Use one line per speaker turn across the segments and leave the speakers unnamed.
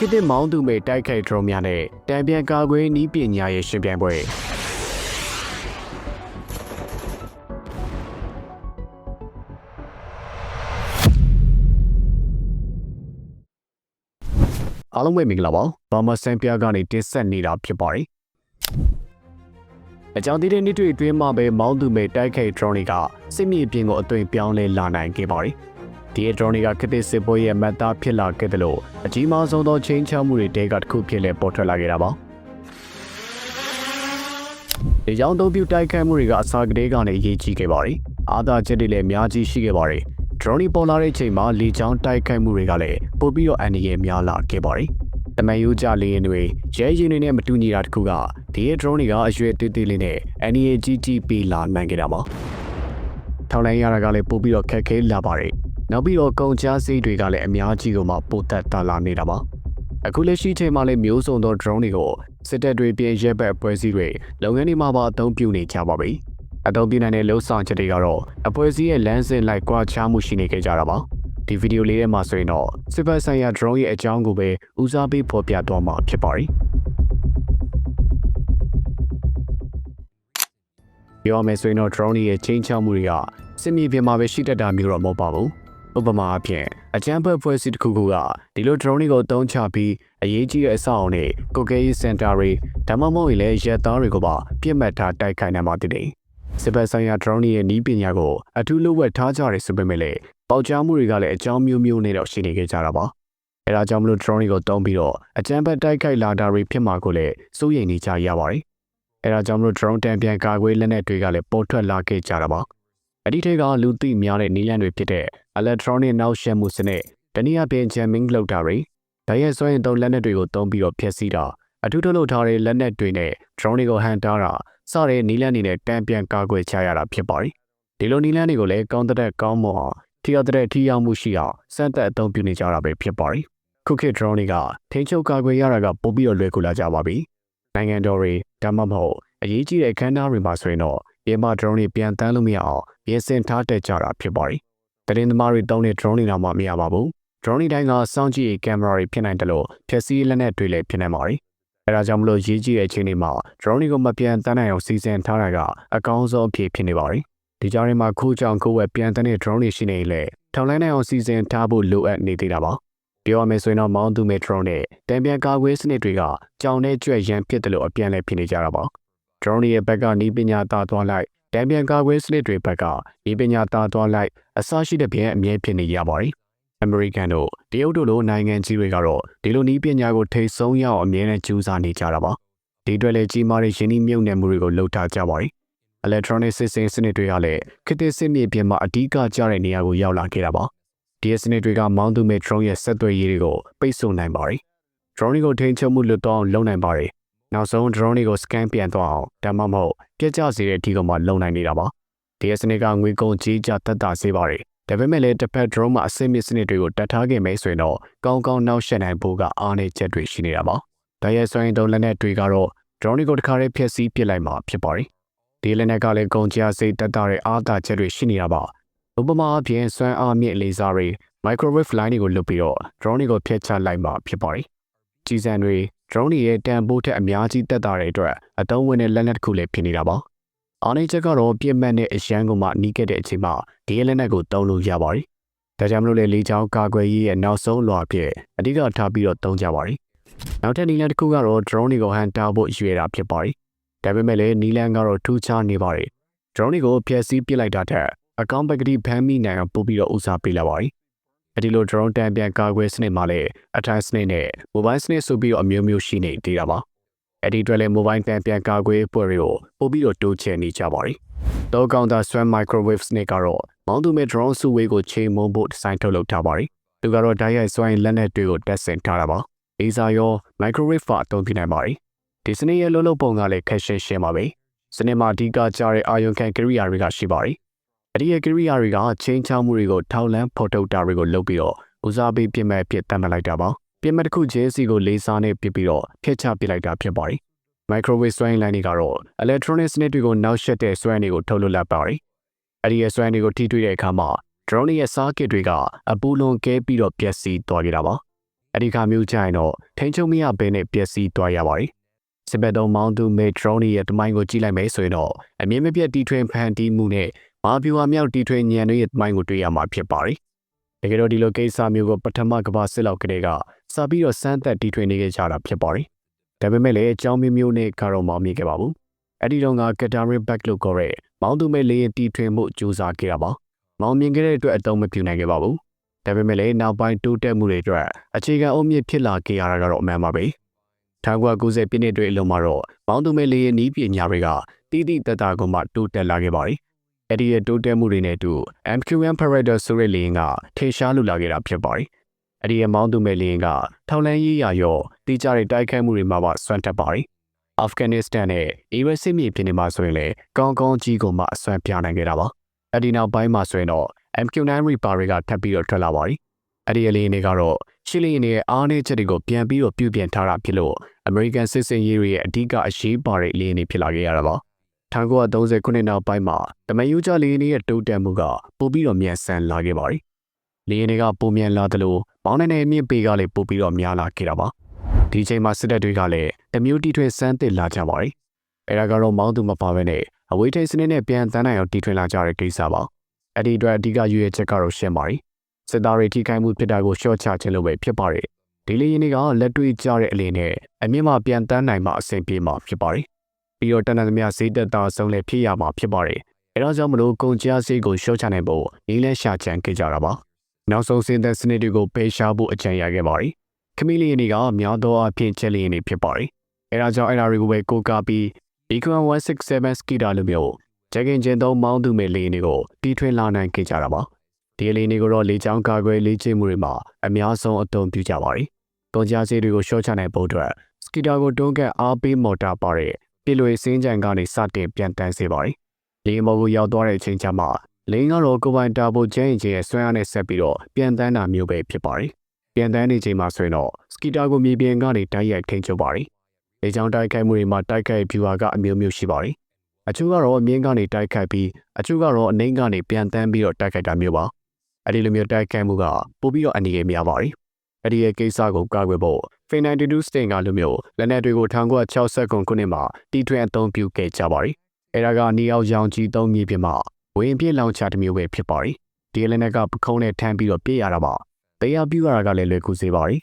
ခေတ်သစ်မောင်းသူမဲ့တိုက်ခိုက်ဒရုန်းများနဲ့တံပြန်ကာကွယ်နည်းပညာရဲ့ရှင်ပြိုင်ပွဲအားလုံးပဲမင်္ဂလာပါဘာမစံပြကနေတင်ဆက်နေတာဖြစ်ပါတယ်အကြောင်းဒီတဲ့နေ့တွေအတွင်းမှာပဲမောင်းသူမဲ့တိုက်ခိုက်ဒရုန်းတွေကစစ်မြေပြင်ကိုအသွင်ပြောင်းလဲလာနိုင်ခဲ့ပါတယ် ဒီဒရုန်းတွေကခေတ်သစ်စစ်ပွဲရဲ့မတ်သားဖြစ်လာခဲ့တယ်လို့အကြီးမားဆုံးသောချင်းချောက်မှုတွေတဲကတစ်ခုဖြစ်လဲပေါ်ထွက်လာခဲ့တာပါဒီကြောင့်သုံးပြုတိုက်ခိုက်မှုတွေကအစာကလေးကနေအရေးကြီးခဲ့ပါတယ်အာသာချက်တွေလည်းအများကြီးရှိခဲ့ပါတယ်ဒရုန်းတွေပေါ်လာတဲ့အချိန်မှာလေကြောင်းတိုက်ခိုက်မှုတွေကလည်းပိုပြီးတော့အန္တရာယ်များလာခဲ့ပါတယ်တမန်ယူကြလေရင်တွေရဲရင်တွေနဲ့မတူညီတာတခုကဒီရဲ့ drone တွေကအရွယ်သေးသေးလေးနဲ့ NAGTP လာနိုင်ခဲ့တာပါထောင်လိုင်းရတာကလည်းပို့ပြီးတော့ခက်ခဲလာပါတယ် နောက်ပြီးတော့ကုန်ချစည်းတွေကလည်းအများကြီးကိုမှပိုတက်တာလာနေတာပါအခုလက်ရှိချိန်မှာလည်းမျိုးစုံသော drone တွေကိုစစ်တပ်တွေပြင်ရဲဘက်ပွဲစည်းတွေလုပ်ငန်းတွေမှာပါအသုံးပြုနေကြပါပြီအသုံးပြုနိုင်တဲ့လှုပ်ဆောင်ချက်တွေကတော့အဖွဲ့အစည်းရဲ့လမ်းစဉ်လိုက်ကွာခြားမှုရှိနေကြတာပါဒီဗီဒီယိုလေးထဲမှာဆိုရင်တော့စစ်ဘက်ဆိုင်ရာ drone ရဲ့အကြောင်းကိုပဲဦးစားပေးဖော်ပြသွားမှာဖြစ်ပါတယ်ပြောမယ်ဆိုရင်တော့ drone ရဲ့ချင်းချောက်မှုတွေကစစ်မြေပြင်မှာပဲရှိတတ်တာမျိုးတော့မဟုတ်ပါဘူး ဥပမာအဖြစ်အကြမ်းဖက်ဖွဲ့စည်းတစ်ခုခုကဒီလို drone တွေကိုတုံးချပြီးအရေးကြီးတဲ့အဆောက်အအုံတွေကိုကဲရေးစင်တာတွေဒါမှမဟုတ်ရင်လည်းရက်သားတွေကိုပါပြစ်မှတ်ထားတိုက်ခိုက်နိုင်ပါသေးတယ်စစ်ဘက်ဆိုင်ရာ drone ရဲ့နီးပညာကိုအထူးလိုဝက်ထားကြတယ်ဆိုပေမဲ့လည်းပေါက်ကြားမှုတွေကလည်းအကြောင်းမျိုးမျိုးနဲ့တော့ရှိနေကြတာပါအဲဒါကြောင့်မလို့ drone တွေကိုတုံးပြီးတော့အကြမ်းဖက်တိုက်ခိုက်လာတာတွေဖြစ်မှာကိုလည်းစိုးရိမ်နေကြရပါတယ်အဲဒါကြောင့်မလို့ drone တန်ပြန်ကာကွယ်လက်နက်တွေကလည်းပေါ်ထွက်လာခဲ့ကြတာပါ အဲ့ဒီထက်ကလူသိများတဲ့နည်းလမ်းတွေဖြစ်တဲ့ electronic နောက်ရှက်မှုစနစ်တနည်းအားဖြင့် jamming လုပ်တာတွေဒါရဲ့စွမ်းရင်သုံးလက်နက်တွေကိုသုံးပြီးတော့ဖျက်ဆီးတာအထူးထုတ်လုပ်ထားတဲ့လက်နက်တွေနဲ့ drone တွေကိုဟန်တာတာစတဲ့နည်းလမ်းတွေနဲ့တံပြန်ကာကွယ်ချရတာဖြစ်ပါတယ်ဒီလိုနည်းလမ်းတွေကိုလည်းကောင်းတဲ့ကောင်းမွန်အောင်ထိရောက်တဲ့ထိရောက်မှုရှိအောင်စမ်းသပ်အသုံးပြုနေကြတာပဲဖြစ်ပါတယ်ခုခေတ် drone တွေကထိန်းချုပ်ကာကွယ်ရတာကပိုပြီးတော့လွယ်ကူလာကြပါပြီနိုင်ငံတော်တွေဒါမှမဟုတ်အရေးကြီးတဲ့ခန်းသားတွေမှာဆိုရင်တော့ ရေမ drone တွေပြန်တန်းလို့မရအောင်ပြင်ဆင်ထားတတ်ကြတာဖြစ်ပါတယ်။တရင်သမားတွေတောင်းတဲ့ drone တွေတော့မှမရပါဘူး။ drone တွေတိုင်းကစောင့်ကြည့်ရေးကင်မရာတွေဖြစ်နိုင်တယ်လို့ဖြည့်ဆည်းလက်နက်တွေလည်းဖြစ်နိုင်ပါတယ်။အဲဒါကြောင့်မလို့ရေးကြည့်တဲ့အချိန်တွေမှာ drone တွေကိုမပြန်တန်းနိုင်အောင်စီစဉ်ထားတာကအကောင်းဆုံးအဖြစ်ဖြစ်နေပါတယ်။ဒီကြားထဲမှာခိုးကြောင်ခိုးဝက်ပြန်တန်းတဲ့ drone တွေရှိနေလေထောင်လိုင်းနိုင်အောင်စီစဉ်ထားဖို့လိုအပ်နေသေးတာပါ။ပြောရမယ်ဆိုရင်တော့မောင်းသူမဲ့ drone နဲ့တံပြန်ကာကွယ်စနစ်တွေကကြောင်နဲ့ကြွက်ရန်ဖြစ်တယ်လို့အပြန်လဲဖြစ်နေကြတာပါ။ drone ရဲ့ဘက်ကနီးပညာတာသွားလိုက်တံပြန်ကာကွယ်စနစ်တွေဘက်ကဒီပညာသားသွားလိုက်အစရှိတဲ့ပြင်အမြဲဖြစ်နေရပါတယ်။ American တို့တရုတ်တို့လိုနိုင်ငံကြီးတွေကတော့ဒီလိုနည်းပညာကိုထိဆုံးရအောင်အမြဲတမ်းကြိုးစားနေကြတာပါ။ဒီအတွက်လည်းကြီးမားတဲ့ယင်းနှမြုပ်နှံမှုတွေကိုလှုပ်ထားကြပါတယ်။ Electronic System စနစ်တွေကလည်းခေတ်သစ်စစ်မြေပြင်မှာအဓိကကျတဲ့နေရာကိုရောက်လာခဲ့တာပါ။ DS စနစ်တွေကမောင်းသူမဲ့ drone ရဲ့ဆက်သွယ်ရေးတွေကိုပိတ်ဆို့နိုင်ပါတယ်။ drone တွေကိုထိန်းချုပ်မှုလွတ်တော့လုပ်နိုင်ပါတယ်။ နောက်ဆုံး drone တွေကို scan ပြန်သွားအောင်ဒါမှမဟုတ်ပြက်ကျစေတဲ့အထိကမှလုံနိုင်နေတာပါဒီစနစ်ကငွေကုန်ကြီးကြတက်တာစေပါတယ်ဒါပေမဲ့လည်းတစ်ဖက် drone မှာအစစ်မြစ်စနစ်တွေကိုတတ်ထားခဲ့မယ်ဆိုရင်တော့ကောင်းကောင်းနောက်ရှက်နိုင်ဖို့ကအားနည်းချက်တွေရှိနေတာပါဒါရဲ့စွမ်းရင်တုံးလက်နက်တွေကတော့ drone တွေကိုတခါတည်းဖျက်ဆီးပစ်လိုက်မှာဖြစ်ပါတယ်ဒီလက်နက်ကလည်းကုန်ကြစိတ်တက်တာတဲ့အားသာချက်တွေရှိနေတာပါဥပမာအဖြစ်စွမ်းအားမြင့်လေစာတွေ microwave line တွေကိုလွတ်ပြီးတော့ drone တွေကိုဖျက်ချလိုက်မှာဖြစ်ပါတယ် ကြီးစံတွေ drone တွေရဲ့တန်ဖိုးထက်အများကြီးတက်တာတဲ့အတွက်အတုံးဝင်တဲ့လက်နက်တစ်ခုလည်းဖြစ်နေတာပါ။အားနည်းချက်ကတော့ပြစ်မှတ်နဲ့အရန်ကိုမှနီးခဲ့တဲ့အချိန်မှာဒီလက်နက်ကိုတုံးလို့ရပါတယ်။ဒါကြောင့်မလို့လေလေချောင်းကာကွယ်ရေးရဲ့နောက်ဆုံးလွှာဖြစ်အဓိကထားပြီးတော့တုံးကြပါတယ်။နောက်ထပ်နီလန်တစ်ခုကတော့ drone တွေကိုဟန်တာဖို့ရွေတာဖြစ်ပါတယ်။ဒါပေမဲ့လည်းနီလန်ကတော့ထူးခြားနေပါတယ်။ drone တွေကိုဖျက်ဆီးပစ်လိုက်တာထက်အကောင့်ပကတိဖမ်းမိနိုင်အောင်ပို့ပြီးတော့ဦးစားပေးလာပါတယ်။ အဲဒီလို drone တန်ပြန်ကာကွယ်စနစ်မှာလည်းအထိုင်စနစ်နဲ့ mobile စနစ်ဆိုပြီးတော့အမျိုးမျိုးရှိနေသေးတာပါ။အဲဒီအတွက်လည်း mobile တန်ပြန်ကာကွယ်ပွဲတွေကိုပို့ပြီးတော့တိုးချဲ့နေကြပါတယ်။တောကောင်တာ Swan Microwave စနစ်ကတော့မောင်းသူမဲ့ drone စုဝေးကိုချိန်မုံဖို့ဒီဇိုင်းထုတ်လုပ်ထားပါတယ်။သူကတော့ဓာတ်ရိုက်စွမ်းလက်နက်တွေကိုတက်ဆင်ထားတာပါ။ laser ရော microwave ပါအသုံးပြုနိုင်ပါတယ်။ဒီစနစ်ရဲ့လုံးလုံးပုံကလည်းခက်ရှင်းရှင်းပါပဲ။စနစ်မှာအဓိကကျတဲ့အာယုံခံကိရိယာတွေကရှိပါတယ်။ အဲ့ဒီရဲ့ကိရိယာတွေကချင်းချောင်းမှုတွေကိုထောက်လန်းဖော်ထုတ်တာတွေကိုလုပ်ပြီးတော့ဦးစားပေးပြစ်မဲ့ဖြစ်တတ်မှတ်လိုက်တာပါ။ပြစ်မဲ့တစ်ခုချင်းစီကိုလေးစားနဲ့ပြစ်ပြီးတော့ဖျက်ချပစ်လိုက်တာဖြစ်ပါတယ်။ microwave စွမ်းလိုင်းတွေကတော့ electronic စနစ်တွေကိုနောက်ဆက်တဲ့စွမ်းတွေကိုထုတ်လွှတ်လိုက်ပါတယ်။အဲ့ဒီရဲ့စွမ်းတွေကိုထိတွေ့တဲ့အခါမှာ drone ရဲ့ circuit တွေကအပူလွန်ကဲပြီးတော့ပျက်စီးသွားခဲ့တာပါ။အဲ့ဒီခါမျိုးကြရင်တော့ထိန်ချုံမရဘဲနဲ့ပျက်စီးသွားရပါတယ်စစ်ဘက်တော်မောင်းသူမေထရိုနီရဲ့တမိုင်းကိုကြည့်လိုက်မယ်ဆိုရင်တော့အမြင့်မပြတ်တီထွင်ဖန်တီးမှုနဲ့ မာပြူဟာမြောက်တီထွင်ညံတွေရဲ့တမိုင်းကိုတွေ့ရမှာဖြစ်ပါတယ်တကယ်တော့ဒီလိုကိစ္စမျိုးကိုပထမကမ္ဘာစစ်လောက်ကလေးကစပြီးတော့စမ်းသက်တီထွင်နေကြတာဖြစ်ပါတယ်ဒါပေမဲ့လည်းအကြောင်းမျိုးမျိုးနဲ့ကတော့မမြင်ခဲ့ပါဘူးအဲ့ဒီတော့ကကတာရီဘက်လို့ခေါ်တဲ့မောင်းသူမဲလေးရဲ့တီထွင်မှုစူးစမ်းခဲ့တာပါမောင်မြင်ခဲ့တဲ့အတွက်အတုံးမပြူနိုင်ခဲ့ပါဘူးဒါပေမဲ့လည်းနောက်ပိုင်းတိုးတက်မှုတွေအတွက်အခြေခံအုတ်မြစ်ဖြစ်လာခဲ့ရတာကတော့အမှန်ပါပဲ1990ပြည့်နှစ်တွေအလုံးမှာတော့မောင်သူမဲလေးရဲ့နီးပညာတွေကတီးတီးတတကမှတိုးတက်လာခဲ့ပါတယ် အဲ့ဒီရဲ့တိုးတက်မှုတွေနဲ့အတူ MQM Parader ဆိုတဲ့လေယာဉ်ကထေရှားလူလာခဲ့တာဖြစ်ပါတယ်အဲ့ဒီရဲ့မောင်သူမဲလေယာဉ်ကထောက်လန်းရေးရာရောတီးကြတဲ့တိုက်ခိုက်မှုတွေမှာပါဆွမ်းတက်ပါတယ်အာဖဂန်နစ္စတန်နဲ့အီရတ်စစ်မြေပြင်တွေမှာဆိုရင်လည်းကောင်းကောင်းကြီးကိုမှအစွမ်းပြနိုင်ခဲ့တာပါအဲ့ဒီနောက်ပိုင်းမှာဆိုရင်တော့ MQ9 Reaper တွေကထပ်ပြီးတော့ထွက်လာပါပြီ။အဲ့ဒီအလေးတွေကတော့ရှီလီရဲ့အားနည်းချက်တွေကိုပြန်ပြီးတော့ပြုပြင်ထားတာဖြစ်လို့ American စစ်စင်ရေးတွေရဲ့အဓိကအရေးပါတဲ့လေးတွေဖြစ်လာခဲ့ရတာပါ။ 1930ခုနှစ်နောက်ပိုင်းမှာတမန်ယူကြလေးတွေရဲ့တိုးတက်မှုကပိုပြီးတော့မြန်ဆန်လာခဲ့ပါပြီ။လေးတွေကပုံမြန်လာသလိုမောင်းနေတဲ့မြင့်ပေကလည်းပိုပြီးတော့များလာခဲ့တာပါ။ဒီချိန်မှာစစ်တပ်တွေကလည်းတမျိုးတီထွင်စမ်းသစ်လာကြပါပြီ။အဲဒါကတော့မောင်းသူမပါဘဲနဲ့အဝေးထိန်စနစ်နဲ့ပြန်တန်းနိုင်အောင်တီထွင်လာကြတဲ့ကိစ္စပါ။အဲ့ဒီအတွက်အဓိကရွေးရချက်ကတော့ရှင်းပါတယ်စစ်သားတွေထိခိုက်မှုဖြစ်တာကိုရှော့ချခြင်းလို့ပဲဖြစ်ပါတယ်ဒီလေရင်တွေကလက်တွေ့ကျတဲ့အလေးနဲ့အမြင့်မှပြန်တန်းနိုင်မှအဆင်ပြေမှာဖြစ်ပါတယ် ပြီးတော့တန်တန်သမျှဈေးသက်သာဆုံးလည်းဖြစ်ရမှာဖြစ်ပါတယ်အဲဒါကြောင့်မလို့ကုန်ကျစရိတ်ကိုရှော့ချနိုင်ဖို့နည်းလဲရှာချန်ခဲ့ကြတာပါနောက်ဆုံးစင်သက်စနစ်တွေကိုပေးရှားဖို့အကြံရခဲ့ပါတယ်ခမီလီယန်တွေကများသောအားဖြင့်ချက်လီယန်တွေဖြစ်ပါတယ်အဲဒါကြောင့်အဲ့ဒါတွေကိုပဲကိုးကားပြီး Beacon 167 Skida လိုမျိုးဂျက်ကင်ကျင်းသုံးမောင်းသူမဲ့လေယာဉ်တွေကိုတီထွင်လာနိုင်ခဲ့ကြတာပါဒီလေယာဉ်တွေကိုတော့လေကြောင်းကာကွယ်လေ့ကျင့်မှုတွေမှာအများဆုံးအသုံးပြုကြပါတယ်ကုန်ကြစေးတွေကိုရှော့ချနိုင်ဖို့အတွက်စကီတာကိုတွန်းကပ်အားပေးမော်တာပါတဲ့ ပြည်လွေစင်းကြံကနေစတင်ပြန်တန်းစေပါတယ်လေယာဉ်ပေါ်ကိုရောက်သွားတဲ့အချိန်ကျမှလေယာဉ်ကတော့ကိုပိုင်တာဘိုကျင်းကျင်းရဲ့ဆွဲအားနဲ့ဆက်ပြီးတော့ပြန်တန်းတာမျိုးပဲဖြစ်ပါတယ်ပြန်တန်းနေချိန်မှာဆိုရင်တော့စကီတာကိုမြေပြင်ကနေတိုက်ရိုက်ထိန်းချုပ်ပါတယ်လေကြောင်းတိုက်ခိုက်မှုတွေမှာတိုက်ခိုက်ဖြူဟာကအမျိုးမျိုးရှိပါတယ်အချို့ကတော့အမြင့်ကနေတိုက်ခိုက်ပြီးအချို့ကတော့အနှိမ်ကနေပြန်တန်းပြီးတော့တိုက်ခိုက်တာမျိုးပါအဲ့ဒီလိုမျိုးတိုက်ခိုက်မှုကပိုပြီးတော့အနေရများပါတယ်အဲ့ဒီရဲ့ကိစ္စကိုကာကွယ်ဖို့ F92 Sting ကလိုမျိုးလက်နက်တွေကို1960ခုနှစ်မှာတီထွင်အသုံးပြုခဲ့ကြပါတယ်အဲ့ဒါကနီအောင်ရောင်ကြီးသုံးမြေပြင်မှာဝင်ပြစ်လောင်ချတစ်မျိုးပဲဖြစ်ပါတယ်ဒီလက်နက်ကပခုံးနဲ့ထမ်းပြီးတော့ပြေးရတာပါတရားပြရတာကလည်းလွယ်ကူစေပါတယ်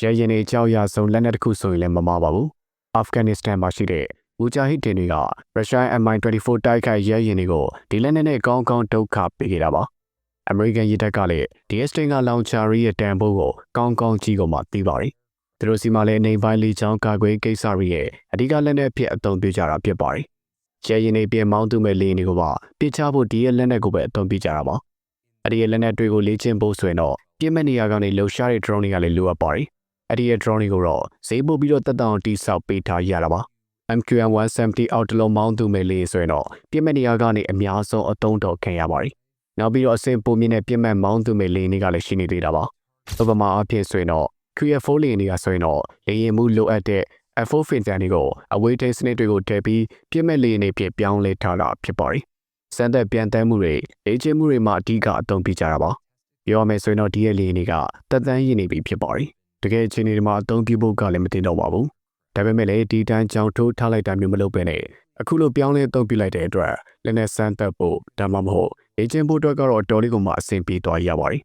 ရဲရင်တွေကြောက်ရဆုံးလက်နက်တစ်ခုဆိုရင်လည်းမမှားပါဘူးအာဖဂန်နစ္စတန်မှာရှိတဲ့မူဂျာဟစ်တင်တွေကရုရှား MI-24 တိုက်ခိုက်ရဲရင်တွေကိုဒီလက်နက်နဲ့ကောင်းကောင်းဒုက္ခပေးခဲ့တာပါ။ American ရတပ်ကလည်း DS-10 ကလောင်ချာရီရဲ့တန်ဖိုးကိုကောင်းကောင်းကြီးကုန်မှသိပါတယ်။ သူတို့စီမှာလည်းနေပိုင်းလေးချောင်းကာကွယ်ကိစ္စတွေရဲ့အဓိကလက်နက်ဖြစ်အသုံးပြုကြတာဖြစ်ပါတယ်။ရဲရင်တွေပြင်မောင်းသူမဲ့လေရင်တွေကိုပါပြစ်ချဖို့ဒီရဲ့လက်နက်ကိုပဲအသုံးပြုကြတာပါ။အဲ့ဒီရဲ့လက်နက်တွေကိုလေ့ကျင့်ဖို့ဆိုရင်တော့ပြင်းမဲ့နေရာကနေလှုပ်ရှားတဲ့ drone တွေကလည်းလိုအပ်ပါတယ်။အဲ့ဒီရဲ့ drone တွေကိုတော့ဈေးပို့ပြီးတော့တက်တောင်တိဆောက်ပေးထားရတာပါ။ MQM 170အောက်တလုံးမောင်းသူမဲ့လေးဆိုရင်တော့ပြစ်မဲ့နေရာကနေအများဆုံးအသုံးတော်ခံရပါတယ်။နောက်ပြီးတော့အဆင့်ပုံမြင့်တဲ့ပြစ်မဲ့မောင်းသူမဲ့လေးတွေကလည်းရှိနေသေးတာပါ။ဥပမာအဖြစ်ဆိုရင်တော့ QF4 လေးတွေကဆိုရင်တော့လေရင်မှုလိုအပ်တဲ့ F4 ဖင်တန်တွေကိုအဝေးထိန်းစနစ်တွေကိုထည့်ပြီးပြစ်မဲ့လေးနေဖြစ်ပြောင်းလဲထားတာဖြစ်ပါတယ်။စံသက်ပြန်တမ်းမှုတွေလေ့ကျင့်မှုတွေမှာအဓိကအသုံးပြုကြတာပါ။ပြောရမယ်ဆိုရင်တော့ဒီရဲ့လေးတွေကတက်တန်းရည်နေပြီဖြစ်ပါတယ်။တကယ်အချိန်ဒီမှာအသုံးပြုဖို့ကလည်းမတင်တော့ပါဘူး။ဒါပေမဲ့လည်းဒီတန်းကြောင်ထိုးထားလိုက်တာမျိုးမလုပ်ဘဲနဲ့အခုလိုပြောင်းလဲတုံ့ပြလိုက်တဲ့အတွက်လည်းနဲ့စမ်းသက်ဖို့ဒါမှမဟုတ်အေဂျင့်ဖို့အတွက်ကတော့တော်လေးကိုမှအဆင်ပြေသွားရပါတယ်။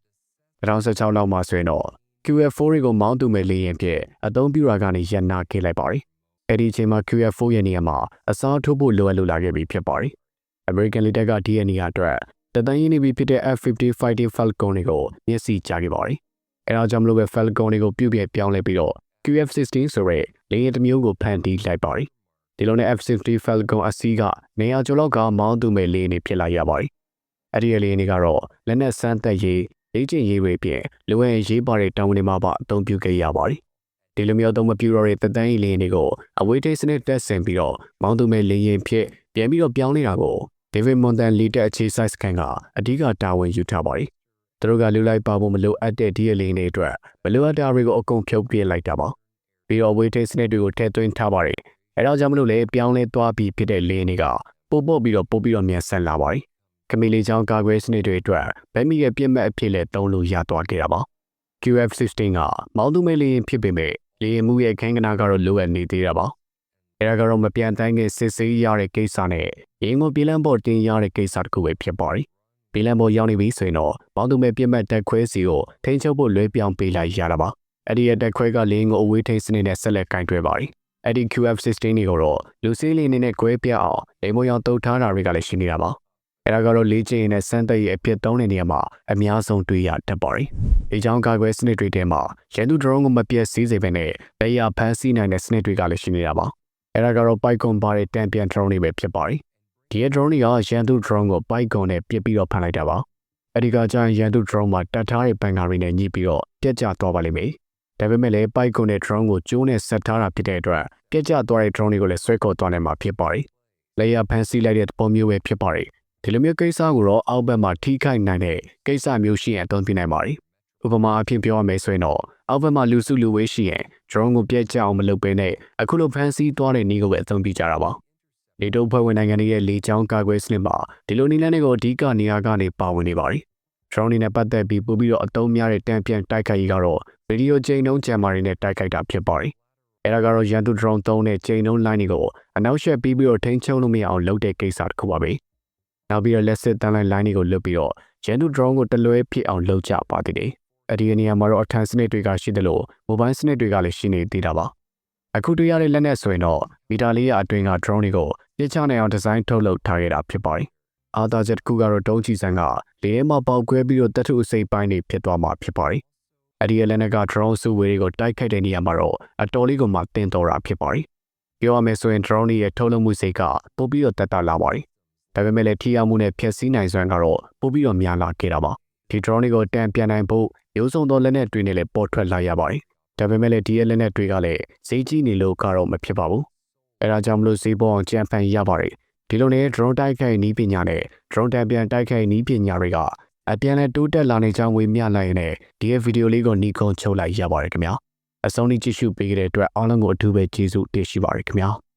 2016လောက်မှာဆိုရင်တော့ QF4 ကိုမောင်းသူမဲ့လေရင်ဖြင့်အသုံးပြုရာကနေရန်နာခဲ့လိုက်ပါတယ်။အဲ့ဒီအချိန်မှာ QF4 ရဲ့နေရာမှာအစားထိုးဖို့လိုအပ်လို့လာခဲ့ပြီဖြစ်ပါတယ်။ American လေတပ်ကဒီရဲ့နေရာအတွက်တတန်းရင်းနေပြီဖြစ်တဲ့ F50 Fighting Falcon တွေကိုမျက်စိချခဲ့ပါတယ်။အဲဒါကြောင့်မလို့ပဲ Falcon တွေကိုပြုတ်ပြပြောင်းလဲပြီးတော့ QF16 ဆိုရဲလေယာဉ်တစ်မျိုးကိုဖန်တီးလိုက်ပါတယ်။ဒီလိုနဲ့ F50 Falcon အစီးကနေရာကျော်လောက်ကမောင်းသူမဲ့လေယာဉ်တွေဖြစ်လာရပါတယ်။အဲ့ဒီလေယာဉ်တွေကတော့လက်နက်စမ်းသက်ရေး လေ့ကျင့်ရေးတွေပြင်လူဝင်ရေးပါတဲ့တောင်ဝင်တွေမှာပါအသုံးပြုခဲ့ရပါတယ်။ဒီလိုမျိုးသုံးမပြူတော့တဲ့တသန်းကြီးလေယာဉ်တွေကိုအဝေးထိန်းစနစ်တက်ဆင်ပြီးတော့မောင်းသူမဲ့လေယာဉ်ဖြစ်ပြန်ပြီးတော့ပြောင်းနေတာကို David Montan လီတက်အခြေစိုက်စကန်ကအဓိကတာဝန်ယူထားပါတယ်။သူတို့ကလူလိုက်ပါဖို့မလိုအပ်တဲ့ဒီရလင်းတွေအတွက်မလိုအပ်တာတွေကိုအကုန်ဖြုတ်ပြလိုက်တာပါပြီးတော့ဝေးထိတ်စနစ်တွေကိုထည့်သွင်းထားပါတယ်အဲဒါကြောင့်မလို့လေပြောင်းလဲသွားပြီးဖြစ်တဲ့လင်းတွေကပို့ပို့ပြီးတော့ပို့ပြီးတော့မြန်ဆန်လာပါတယ် ခမီလီချောင်းကာကွယ်စနစ်တွေအတွက်ဗက်မီရဲ့ပြစ်မှတ်အဖြစ်လဲသုံးလို့ရသွားခဲ့တာပါ QF16 ကမောင်းသူမဲလေးရင်ဖြစ်ပေမဲ့လေယာဉ်မှုရဲ့ခန်းကနာကတော့လိုအပ်နေသေးတာပါအဲဒါကတော့မပြန်တိုင်းခင်စစ်ဆေးရတဲ့ကိစ္စနဲ့ရင်ကိုပြည်လန်းပေါ်တင်ရတဲ့ကိစ္စတစ်ခုပဲဖြစ်ပါတယ်ပြည်လန်းပေါ်ရောက်နေပြီဆိုရင်တော့မောင်းသူမဲပြတ်မှတ်တက်ခွဲစီကိုထိန်းချုပ်ဖို့လွဲပြောင်းပေးလိုက်ရတာပါအဲ့ဒီရဲ့တက်ခွဲကလေယာဉ်ကိုအဝေးထိန်းစနစ်နဲ့ဆက်လက်ကင်တွဲပါတယ်အဲ့ဒီ QF16 တွေကိုတော့လူစည်းလေးနေနဲ့ကွဲပြတ်အောင်လေမိုးရောင်တုတ်ထားတာတွေကလည်းရှိနေတာပါ အဲဒါကတော့လေ့ကျင့်ရင်နဲ့စမ်းသပ်ရဲ့အဖြစ်သုံးတဲ့နေရာမှာအများဆုံးတွေ့ရတတ်ပါတယ်။ဒီကြောင့်ကာကွယ်စနစ်တွေထဲမှာရန်သူ drone ကိုမပြတ်စည်းစေဘဲနဲ့လက်ရဖမ်းဆီးနိုင်တဲ့စနစ်တွေကလည်းရှိနေတာပါ။အဲဒါကတော့ Python ပါတဲ့တံပြန် drone တွေပဲဖြစ်ပါတယ်။ဒီ drone တွေကရန်သူ drone ကို Python နဲ့ပြစ်ပြီးတော့ဖမ်းလိုက်တာပါ။အဲဒီကကျရင်ရန်သူ drone မှာတတ်ထားတဲ့ဘန်ကာတွေနဲ့ညှိပြီးတော့ပြက်ကျသွားပါလိမ့်မယ်။ဒါပေမဲ့လည်း Python နဲ့ drone ကိုကျိုးနဲ့ဆက်ထားတာဖြစ်တဲ့အတွက်ပြက်ကျသွားတဲ့ drone တွေကိုလည်းဆွဲခေါ်သွားနိုင်မှာဖြစ်ပါတယ်။လက်ရဖမ်းဆီးလိုက်တဲ့ပုံမျိုးပဲဖြစ်ပါတယ်။ ဒီလိုမျိုးကိစ္စကိုတော့အောက်ဘက်မှာထိခိုက်နိုင်တဲ့ကိစ္စမျိုးရှိရင်အသုံးပြနိုင်ပါတယ်။ဥပမာအဖြစ်ပြောရမယ်ဆိုရင်တော့အောက်ဘက်မှာလူစုလူဝေးရှိရင် drone ကိုပြက်ကျအောင်မလုပ်ဘဲနဲ့အခုလိုဖန်ဆီးသွားတဲ့နည်းကိုပဲအသုံးပြကြတာပါ။နေတိုးဖွဲ့ဝင်နိုင်ငံတွေရဲ့လေကြောင်းကာကွယ်စနစ်မှာဒီလိုနည်းလမ်းတွေကိုအဓိကနေရာကနေပါဝင်နေပါတယ်။ drone တွေနဲ့ပတ်သက်ပြီးပို့ပြီးတော့အသုံးများတဲ့တံပြန်တိုက်ခိုက်ရေးကတော့ဗီဒီယိုချိန်နှုန်းကြံမာတွေနဲ့တိုက်ခိုက်တာဖြစ်ပါတယ်။အဲဒါကတော့ရန်သူ drone သုံးတဲ့ချိန်နှုန်း line တွေကိုအနောက်ရှက်ပြီးပြီးတော့ထိန်းချုပ်လို့မရအောင်လုပ်တဲ့ကိစ္စတစ်ခုပါပဲ။ နောက်ပြီးတော့လက်စစ်တန်းလိုင်း line တွေကိုလွတ်ပြီးတော့ရန်သူ drone ကိုတလွဲဖြစ်အောင်လုပ်ကြပါသေးတယ်။အဲဒီနေရာမှာတော့အထန်စနစ်တွေကရှိသလို mobile စနစ်တွေကလည်းရှိနေသေးတာပါ။အခုတွေ့ရတဲ့လက်နက်ဆိုရင်တော့မီတာလေးရအတွင်းက drone တွေကိုပြစ်ချနိုင်အောင်ဒီဇိုင်းထုတ်လုပ်ထားခဲ့တာဖြစ်ပါတယ်။အာသာချက်တစ်ခုကတော့တုံးချီဆန်ကလေထဲမှာပေါက်ကွဲပြီးတော့တထုအစိပ်ပိုင်းတွေဖြစ်သွားမှာဖြစ်ပါတယ်။အဲဒီလက်နက်က drone စုဝေးတွေကိုတိုက်ခိုက်တဲ့နေရာမှာတော့အတော်လေးကိုမှတင်တော်တာဖြစ်ပါတယ်။ပြောရမယ်ဆိုရင် drone ရဲ့ထုတ်လုပ်မှုစိတ်ကပိုပြီးတော့တက်တာလာပါတယ်။ ဒါပေမဲ့လည်းထိရောက်မှုနဲ့ဖျက်ဆီးနိုင်စွမ်းကတော့ပိုပြီးတော့များလာခဲ့တာပါ။ဒီ drone တွေကိုတန်ပြန်နိုင်ဖို့ရုပ်စုံသောလက်နက်တွေနဲ့လည်းပေါ်ထွက်လာရပါတယ်။ဒါပေမဲ့လည်းဒီရဲ့လက်နက်တွေကလည်းဈေးကြီးနေလို့ကတော့မဖြစ်ပါဘူး။အဲဒါကြောင့်မလို့ဈေးပေါ်အောင်ကြံဖန်ရပါတယ်။ဒီလိုနဲ့ drone တိုက်ခိုက်နည်းပညာနဲ့ drone တန်ပြန်တိုက်ခိုက်နည်းပညာတွေကအပြန်နဲ့တိုးတက်လာနေကြောင်းဝေမျှလိုက်ရင်ဒီရဲ့ဗီဒီယိုလေးကိုနီကုန်းချုပ်လိုက်ရပါတယ်ခင်ဗျာ။အဆုံးထိကြည့်ရှုပေးကြတဲ့အတွက်အားလုံးကိုအထူးပဲကျေးဇူးတင်ရှိပါတယ်ခင်ဗျာ။